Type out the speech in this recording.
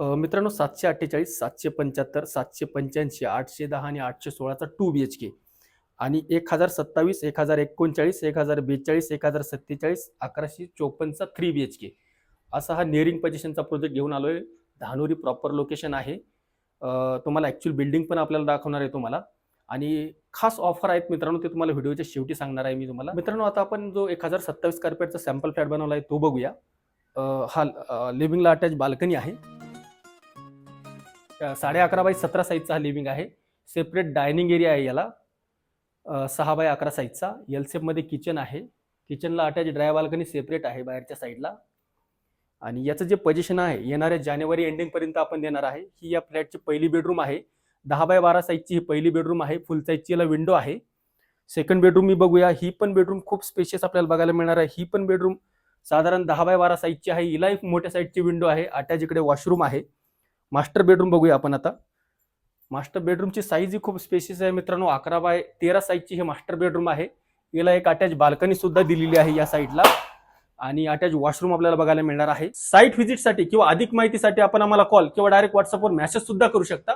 मित्रांनो सातशे अठ्ठेचाळीस सातशे पंच्याहत्तर सातशे पंच्याऐंशी आठशे दहा आणि आठशे सोळाचा टू बी एच के आणि एक हजार सत्तावीस एक हजार एकोणचाळीस एक हजार बेचाळीस एक हजार सत्तेचाळीस अकराशे चोपन्नचा थ्री बी एच के असा हा नेअरिंग पोझिशनचा प्रोजेक्ट घेऊन आलो आहे धानोरी प्रॉपर लोकेशन आहे. तुम्हाला ॲक्च्युअल बिल्डिंग पण आपल्याला दाखवणार आहे तुम्हाला. आणि खास ऑफर आहेत मित्रांनो ते तुम्हाला व्हिडिओच्या शेवटी सांगणार आहे मी तुम्हाला. मित्रांनो आता आपण जो एक हजार सत्तावीस स्क्वेअरफीटचा सॅम्पल फ्लॅट बनवला आहे तो बघूया. हा लिव्हिंगला अटॅच बाल्कनी आहे. साडे अकरा बाय सतरा साईजचा हा लिव्हिंग आहे. सेपरेट डायनिंग एरिया आहे याला. सहा बाय अकरा साईजचा एलमध्ये किचन आहे. किचनला अटॅच ड्राय बाल्कनी सेपरेट आहे बाहेरच्या साईडला आणि याचं जे पोझिशन आहे येणाऱ्या जानेवारी एंडिंगपर्यंत आपण देणार आहे. ही या फ्लॅटची पहिली बेडरूम आहे. दहा बाय बारा साईजची ही पहिली बेडरूम आहे. फुल साईजची याला विंडो आहे. सेकंड बेडरूम मी बघूया. ही पण बेडरूम खूप स्पेशियस आपल्याला बघायला मिळणार आहे. ही पण बेडरूम साधारण दहा बाय बारा साईजची आहे. हिला एक मोठ्या साईजची विंडो आहे. अटॅच इकडे वॉशरूम आहे. मास्टर बेडरूम बघूया आपण आता. मास्टर बेडरूमची साईज ही खूप स्पेशियस आहे मित्रांनो. अकरा बाय तेरा साईजची हे मास्टर बेडरूम आहे. याला एक अटॅच बाल्कनी सुद्धा दिलेली आहे या साईडला आणि अटॅच वॉशरूम आपल्याला बघायला मिळणार आहे. साईट व्हिजिटसाठी किंवा अधिक माहितीसाठी आपण आम्हाला कॉल किंवा डायरेक्ट व्हॉट्सअपवर मेसेज सुद्धा करू शकता.